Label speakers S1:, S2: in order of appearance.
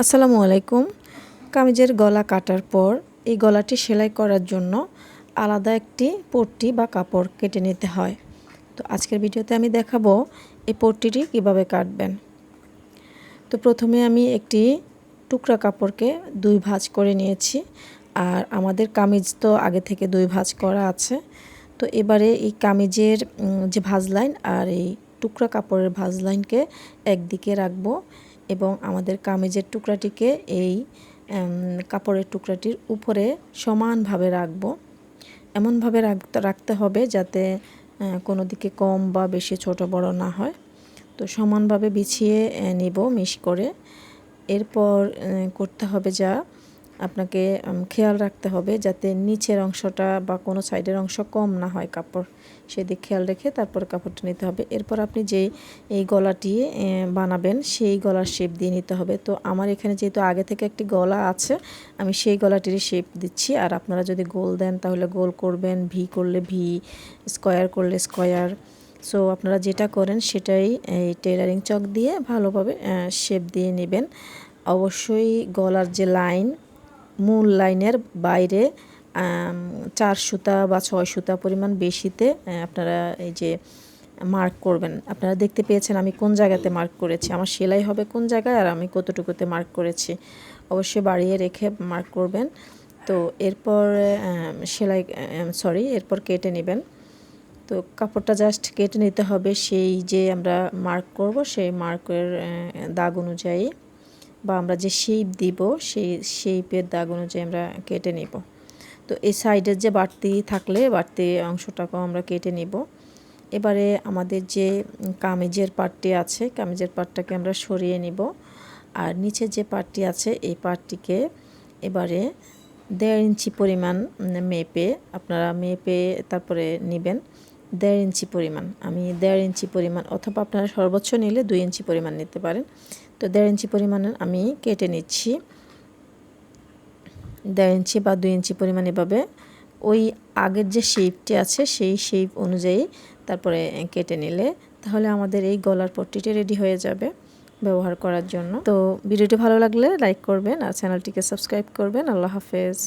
S1: আসসালামু আলাইকুম। কামিজের গলা কাটার পর এই গলাটি সেলাই করার জন্য আলাদা একটি পট্টি বা কাপড় কেটে নিতে হয়। তো আজকের ভিডিওতে আমি দেখাবো এই পট্টিটি কীভাবে কাটবেন। তো প্রথমে আমি একটি টুকরা কাপড়কে দুই ভাঁজ করে নিয়েছি। আর আমাদের কামিজ তো আগে থেকে দুই ভাঁজ করা আছে। তো এবারে এই কামিজের যে ভাঁজ লাইন আর এই টুকরা কাপড়ের ভাঁজ লাইনকে একদিকে রাখব। এবং আমাদের কামিজের টুকরাটিকে এই কাপড়ের টুকরাটির উপরে সমানভাবে রাখব। এমনভাবে রাখতে হবে যাতে কোনো দিকে কম বা বেশি ছোট বড় না হয়। তো সমানভাবে বিছিয়ে নিব মিশ করে। এরপর করতে হবে যা আপনাকে খেয়াল রাখতে হবে যাতে নিচের অংশটা বা কোনো সাইডের অংশ কম না হয় কাপড়। সেদিক খেয়াল রেখে তারপর কাপড়টা নিতে হবে। এরপর আপনি যে, এই গলাটি বানাবেন সেই গলার শেপ দিয়ে নিতে হবে। তো আমার এখানে যেহেতু আগে থেকে একটি গলা আছে, আমি সেই গলাটির শেপ দিচ্ছি। আর আপনারা যদি গোল দেন তাহলে গোল করবেন ভি করলে ভি স্কোয়ার করলে স্কোয়ার সো আপনারা যেটা করেন সেটাই, এই টেলারিং চক দিয়ে ভালোভাবে শেপ দিয়ে নেবেন। অবশ্যই গলার যে লাইন মূল লাইনের বাইরে চার সুতা বা ছয় সুতা পরিমাণ বেশিতে আপনারা এই যে মার্ক করবেন। আপনারা দেখতে পেয়েছেন আমি কোন জায়গাতে মার্ক করেছি। আমার সেলাই হবে কোন জায়গায় আর আমি কতটুকুতে মার্ক করেছি। অবশ্যই বাড়িয়ে রেখে মার্ক করবেন। তো এরপর সেলাই সরি এরপর কেটে নেবেন। তো কাপড়টা জাস্ট কেটে নিতে হবে। সেই যে আমরা মার্ক করব, সেই মার্কের দাগ অনুযায়ী। বা আমরা যে শেপ দিব, সেই শেপের দাগ অনুযায়ী আমরা কেটে নিব। তো এই সাইডের যে বাড়তি থাকলে বাড়তি অংশটাকেও আমরা কেটে নিব। এবারে আমাদের যে কামিজের পাটটি আছে, কামিজের পাটটাকে আমরা সরিয়ে নিব। আর নিচে যে পাটটি আছে, এই পাটটিকে এবারে দেড় ইঞ্চি পরিমাণ মেপে, আপনারা মেপে তারপরে নেবেন। দেড় ইঞ্চি পরিমাণ। আমি দেড় ইঞ্চি পরিমাণ অথবা আপনারা সর্বোচ্চ নিলে দুই ইঞ্চি পরিমাণ নিতে পারেন। তো দেড় ইঞ্চি পরিমাণের আমি কেটে নিচ্ছি। দেড় ইঞ্চি বা দুই ইঞ্চি পরিমাণ এভাবে। ওই আগের যে শেপটি আছে, সেই শেপ অনুযায়ী তারপরে কেটে নিলে তাহলে আমাদের এই গলার পট্টিটি রেডি হয়ে যাবে ব্যবহার করার জন্য। তো ভিডিওটি ভালো লাগলে লাইক করবেন আর চ্যানেলটিকে সাবস্ক্রাইব করবেন। আল্লাহ হাফেজ।